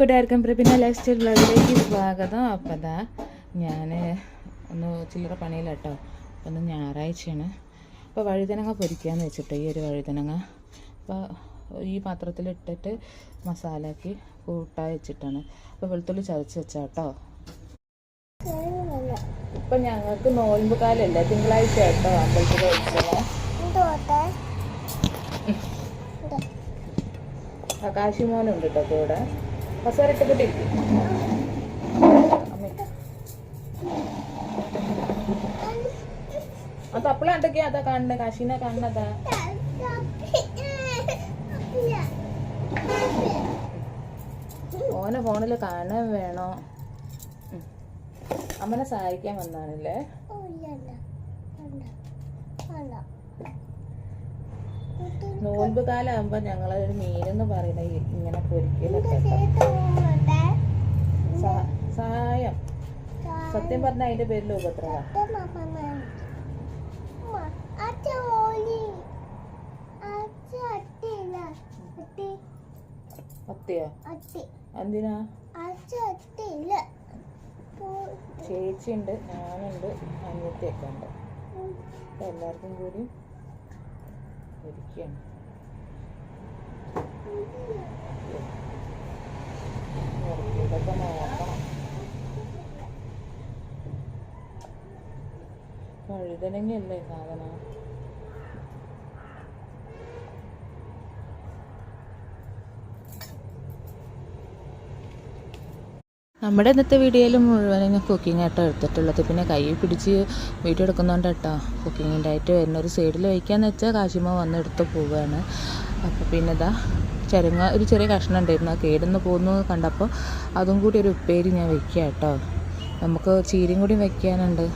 കൂട്ടുകാർക്കും പ്രബിന life style ബ്ലോഗിലേക്ക് സ്വാഗതം. അപ്പം അതാ ഞാൻ ഒന്ന് ചില്ലറ പണിയിലാട്ടോ. അപ്പം ഒന്ന് ഞായറാഴ്ചയാണ്. അപ്പോൾ വഴുതനങ്ങ പൊരിക്കുകയെന്ന് വെച്ചിട്ട് ഈ ഒരു വഴുതനങ്ങ. അപ്പോൾ ഈ പാത്രത്തിലിട്ടിട്ട് മസാലയാക്കി കൂട്ടാ വെച്ചിട്ടാണ്. അപ്പോൾ വെളുത്തുള്ളി ചതച്ച് വെച്ചാൽ കേട്ടോ ഇപ്പം ഞങ്ങൾക്ക് നോയമ്പ് കാലമല്ല തിങ്കളാഴ്ച കേട്ടോ അമ്പലത്തിൽ വെച്ചത് ആകാശി മോനുണ്ട് കേട്ടോ കൂടെ അത് അപ്പള എന്തൊക്കെയാ? അതാ ഓനെ കാണാൻ വേണോ. അമ്മനെ സഹായിക്കാൻ വന്നാണല്ലേ? നോൽമ്പ് കാലാകുമ്പോ ഞങ്ങൾ ഒരു മീനെന്ന് പറയുന്നത് ഇങ്ങനെ പൊരിക്കലൊക്കെ സഹായം സത്യം പറഞ്ഞ അതിന്റെ പേരിൽ ഉപദ്രവ ഒത്തിയോ എന്തിനാ? ചേച്ചിയുണ്ട് ഞാനുണ്ട് അനിയത്തിയൊക്കെ ഉണ്ട്. എല്ലാവർക്കും കൂടി നോക്കണം വഴുതനങ്ങയല്ലേ സാധനം? നമ്മുടെ ഇന്നത്തെ വീഡിയോയിൽ മുഴുവനും കുക്കിംഗ് ആയിട്ടോ എടുത്തിട്ടുള്ളത്. പിന്നെ കൈ പിടിച്ച് വീഡിയോ എടുക്കുന്നതുകൊണ്ട് കേട്ടോ കുക്കിങ്ങിന്റെ ആയിട്ട് വരുന്ന ഒരു സൈഡിൽ വയ്ക്കാന്ന് വെച്ചാൽ കാശിമ വന്ന് എടുത്ത് പോവുകയാണ് അപ്പോൾ പിന്നെ ഇതാ ചെറുങ്ങ ഒരു ചെറിയ കഷ്ണം ഉണ്ടായിരുന്നു. അത് കേടുന്ന് പോകുന്നു കണ്ടപ്പോൾ അതും കൂടി ഒരു ഉപ്പേരി ഞാൻ വെക്കുക കേട്ടോ. നമുക്ക് ചീരയും കൂടി വെക്കാനുണ്ട്.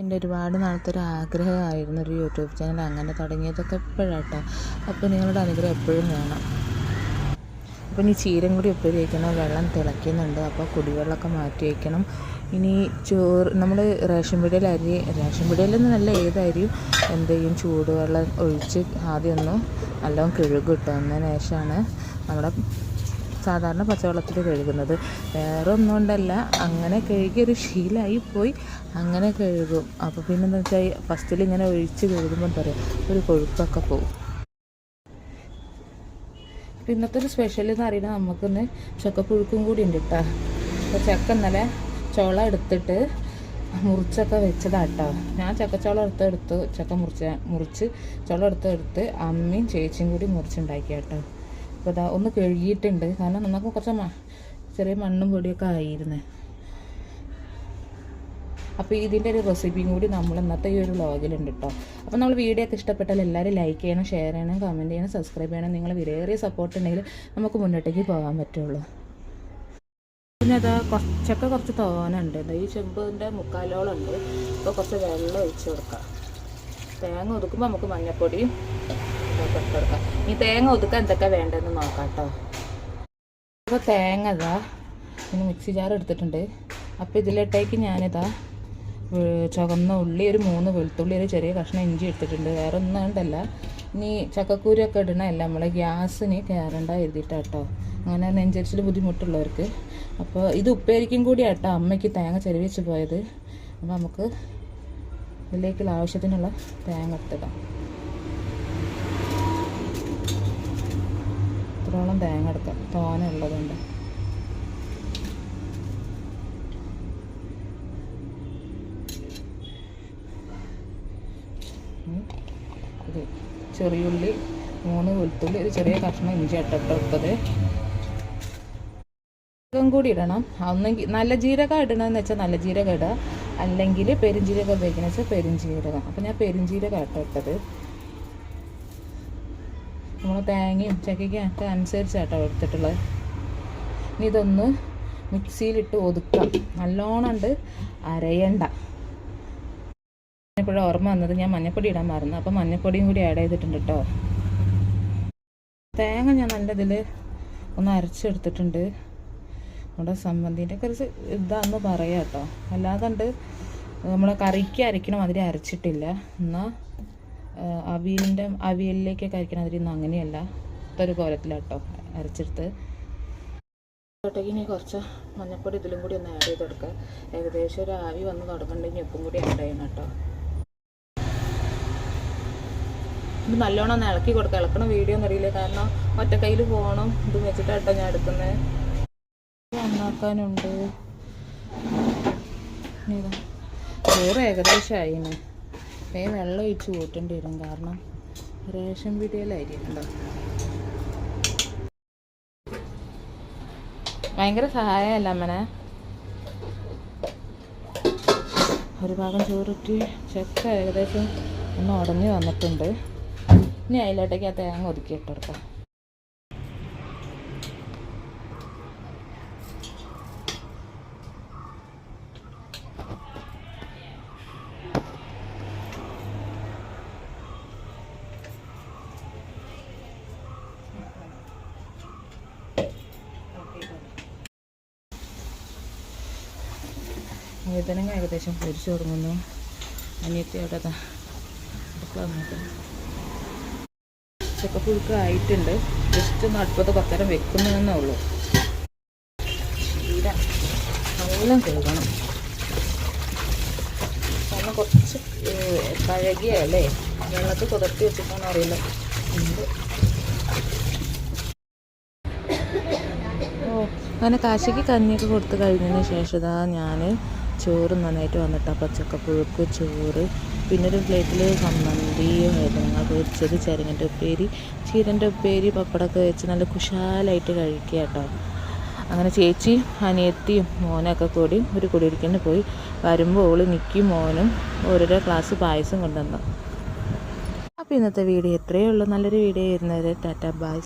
എന്റെ ഒരുപാട് നാളത്തെ ഒരു ആഗ്രഹമായിരുന്നു ഒരു യൂട്യൂബ് ചാനൽ. അങ്ങനെ തുടങ്ങിയതൊക്കെ എപ്പോഴാട്ടോ അപ്പോൾ നിങ്ങളുടെ അനുഗ്രഹം എപ്പോഴും വേണം. അപ്പം ഇനി ചീരം കൂടി ഉപ്പേരി വയ്ക്കണം വെള്ളം തിളയ്ക്കുന്നുണ്ട്. അപ്പോൾ കുടിവെള്ളമൊക്കെ മാറ്റി വയ്ക്കണം ഇനി ചോറ് നമ്മൾ റേഷൻ പീടികയിൽ അരി റേഷൻ പീടികയിൽ നല്ല ഏതരിയും എന്ത് ചെയ്യും ചൂടുവെള്ളം ഒഴിച്ച് ആദ്യം ഒന്ന് നല്ലോണം കഴുകും അതിന് എന്നതിന് ശേഷമാണ് നമ്മുടെ സാധാരണ പച്ചവെള്ളത്തിൽ കഴുകുന്നത്. വേറെ ഒന്നും കൊണ്ടല്ല അങ്ങനെ ഒരു ശീലമായി പോയി അങ്ങനെ കഴുകും. അപ്പോൾ പിന്നെന്താ വെച്ചാൽ ഫസ്റ്റിൽ ഇങ്ങനെ ഒഴിച്ച് കഴുകുമ്പോൾ എന്താ പറയുക ഒരു കൊഴുപ്പൊക്കെ പോകും ഇന്നത്തെ ഒരു സ്പെഷ്യൽ എന്ന് പറയുന്നത് നമുക്കൊന്ന് ചക്കപ്പുഴുക്കും കൂടി ഉണ്ട് കേട്ടോ അപ്പോൾ ചക്ക ഇന്നലെ ചോള എടുത്തിട്ട് മുറിച്ചൊക്കെ വെച്ചതാട്ടോ. ഞാൻ ചക്കച്ചോളം എടുത്ത് എടുത്ത് ചക്ക മുറിച്ച് മുറിച്ച് ചോളം എടുത്ത് എടുത്ത് അമ്മയും ചേച്ചിയും കൂടി മുറിച്ചുണ്ടാക്കി കേട്ടോ അപ്പോൾ ഒന്ന് കഴുകിയിട്ടുണ്ട്. കാരണം നമുക്ക് കുറച്ച് ചെറിയ മണ്ണും പൊടിയൊക്കെ ആയിരുന്നേ. അപ്പോൾ ഇതിന്റെ ഒരു റെസിപ്പിയും കൂടി നമ്മൾ ഇന്നത്തെ ഈ ഒരു വ്ളോഗിലുണ്ട് കേട്ടോ അപ്പോൾ നമ്മൾ വീഡിയോ ഒക്കെ ഇഷ്ടപ്പെട്ടാൽ എല്ലാവരും ലൈക്ക് ചെയ്യണം ഷെയർ ചെയ്യണം കമന്റ് ചെയ്യണം സബ്സ്ക്രൈബ് ചെയ്യണം. നിങ്ങൾ വിലയേറിയ സപ്പോർട്ട് ഉണ്ടെങ്കിൽ നമുക്ക് മുന്നോട്ടേക്ക് പോകാൻ പറ്റുള്ളൂ. പിന്നെ അതാ കുറച്ചൊക്കെ കുറച്ച് തോനുണ്ട് ഈ ചെമ്പിന്റെ മുക്കാലോളുണ്ട് അപ്പോൾ കുറച്ച് വെള്ളം ഒഴിച്ച് കൊടുക്കാം. തേങ്ങ ഒതുക്കുമ്പോൾ നമുക്ക് മഞ്ഞപ്പൊടിയും കൊടുക്കാം. ഈ തേങ്ങ ഒതുക്കാൻ എന്തൊക്കെ വേണ്ടതെന്ന് നോക്കാം കേട്ടോ അപ്പോൾ തേങ്ങ ഇതാ പിന്നെ മിക്സി ജാർ എടുത്തിട്ടുണ്ട്. അപ്പോൾ ഇതിലിട്ടേക്ക് ഞാനിതാ ചുവന്ന ഉള്ളി ഒരു മൂന്ന് വെളുത്തുള്ളി ഒരു ചെറിയ കഷ്ണം ഇഞ്ചി എടുത്തിട്ടുണ്ട്. വേറെ ഒന്നും ഉണ്ടല്ല ഇനി ചക്കക്കൂരൊക്കെ ഇടണമല്ല നമ്മൾ ഗ്യാസിന് കയറണ്ട എഴുതിയിട്ടാട്ടോ അങ്ങനെ നെഞ്ചരിച്ചിൽ ബുദ്ധിമുട്ടുള്ളവർക്ക്. അപ്പോൾ ഇത് ഉപ്പേരിക്കും കൂടി ആട്ടോ അമ്മയ്ക്ക് തേങ്ങ ചെരുവിച്ച് പോയത്. അപ്പോൾ നമുക്ക് ഇതിലേക്കുള്ള ആവശ്യത്തിനുള്ള തേങ്ങ എടുത്തിടാം. ഇത്രോളം തേങ്ങ എടുക്കാം. തോന ഉള്ളതുകൊണ്ട്. ഇത് ചെറിയുള്ളി മൂന്ന് വെളുത്തുള്ളി ഒരു ചെറിയ കഷ്ണം ഇഞ്ചി ഇട്ടിട്ടത് ജീരകം കൂടി ഇടണം. ഒന്നെങ്കിൽ നല്ല ജീരകം ഇടണമെന്ന് വെച്ചാൽ നല്ല ജീരകം ഇടുക അല്ലെങ്കിൽ പെരുംജീരകം ഉപയോഗിക്കണമെന്ന് വെച്ചാൽ പെരുംജീരകം. അപ്പം ഞാൻ പെരുംജീരകം ഇട്ടോ ഇട്ടത്. നമ്മൾ തേങ്ങയും ചക്കയ്ക്കും ഒക്കെ അനുസരിച്ചാട്ടോ എടുത്തിട്ടുള്ളത്. ഇനി ഇതൊന്ന് മിക്സിയിലിട്ട് ഒതുക്കാം. നല്ലോണം ഉണ്ട് അരയണ്ട. ഇപ്പോഴും ഓർമ്മ വന്നത് ഞാൻ മഞ്ഞപ്പൊടി ഇടാൻ മറന്നു. അപ്പം മഞ്ഞപ്പൊടിയും കൂടി ആഡ് ചെയ്തിട്ടുണ്ട് കേട്ടോ തേങ്ങ ഞാൻ നല്ല ഇതിൽ ഒന്ന് അരച്ചെടുത്തിട്ടുണ്ട്. നമ്മുടെ സംബന്ധിന്റെ കുറച്ച് ഇതാണെന്ന് പറയാം കേട്ടോ അല്ലാതെ കണ്ട് നമ്മൾ കറിക്ക് അരയ്ക്കണം അതിൽ അരച്ചിട്ടില്ല. എന്നാൽ അവിയലിന്റെ അവിയലിലേക്കൊക്കെ അരയ്ക്കണം അതിൽ ഇന്ന് അങ്ങനെയല്ല. ഇതൊരു കോലത്തിലാട്ടോ അരച്ചെടുത്ത്. ഇനി കുറച്ച് മഞ്ഞപ്പൊടി ഇതിലും കൂടി ഒന്ന് ആഡ് ചെയ്ത് കൊടുക്കുക ഏകദേശം ഒരു ആവി വന്ന് തുടങ്ങുന്നുണ്ടെങ്കിൽ ഉപ്പും കൂടി ആഡ് ചെയ്യണം കേട്ടോ ഇത് നല്ലോണം ഒന്ന് ഇളക്കി കൊടുക്കുക ഇളക്കണ വീഡിയോ ഒന്നും അറിയില്ല. കാരണം ഒറ്റ കയ്യിൽ പോകണം. ഇത് വെച്ചിട്ടാട്ടോ ഞാൻ എടുക്കുന്നത് നന്നാക്കാനുണ്ട്. ചോറ് ഏകദേശം ആയിന്. വേ വെള്ളം ഒഴിച്ച് കൂട്ടേണ്ടി വരും. കാരണം റേഷൻ വീഡിയോയിലായിരിക്കണ്ടോ ഭയങ്കര സഹായമല്ല അമ്മനെ? ഒരു ഭാഗം ചോറിട്ട് ചെക്ക ഏകദേശം ഒന്ന് ഉടഞ്ഞു വന്നിട്ടുണ്ട്. ഇനി അതിലോട്ടേക്ക് ആ തേങ്ങ ഒതുക്കി ഇട്ടെടുക്കാം വേദനങ്ങ ഏകദേശം പൊരിച്ചു തുടങ്ങുന്നു. അനിയത്തി അവിടെ ദാ അടുക്കള പുഴുക്ക് ആയിട്ടുണ്ട് ജസ്റ്റ് ഒന്ന് പത്തരം വെക്കുന്നതെന്നേ ഉള്ളൂ. ചീര നല്ലോണം കഴുകണം കാരണം കുറച്ച് കഴുകിയല്ലേ വെള്ളത്തിൽ കുതിർത്തി വെച്ചിട്ടാണോ അറിയില്ല. അങ്ങനെ കാശിക്ക് കഞ്ഞിയൊക്കെ കൊടുത്ത് കഴിഞ്ഞതിന് ശേഷം ഇതാ ഞാൻ ചോറ് നന്നായിട്ട് വന്നിട്ട് പച്ചക്കപ്പുഴുക്ക് ചക്കപ്പുഴുക്ക് ചോറ് പിന്നെ ഒരു പ്ലേറ്റിൽ സമ്മന്തിയും വഴുതനങ്ങ പൊരിച്ചത് ചേരങ്ങന്റെ ഉപ്പേരി ചീരന്റെ ഉപ്പേരി പപ്പടമൊക്കെ വെച്ച് നല്ല കുശാലായിട്ട് കഴിക്കുക കേട്ടോ. അങ്ങനെ ചേച്ചി അനിയത്തിയും മോനൊക്കെ കൂടി ഒരു കുടിയിരിക്കലിന് പോയി. വരുമ്പോൾ ഓൾ നിക്കി മോനും ഓരോരോ ക്ലാസ് പായസം കൊണ്ടുവന്നു. അപ്പോൾ ഇന്നത്തെ വീഡിയോ എത്രയേ ഉള്ളൂ. നല്ലൊരു വീഡിയോ ആയിരുന്നു ടാറ്റ ബായ്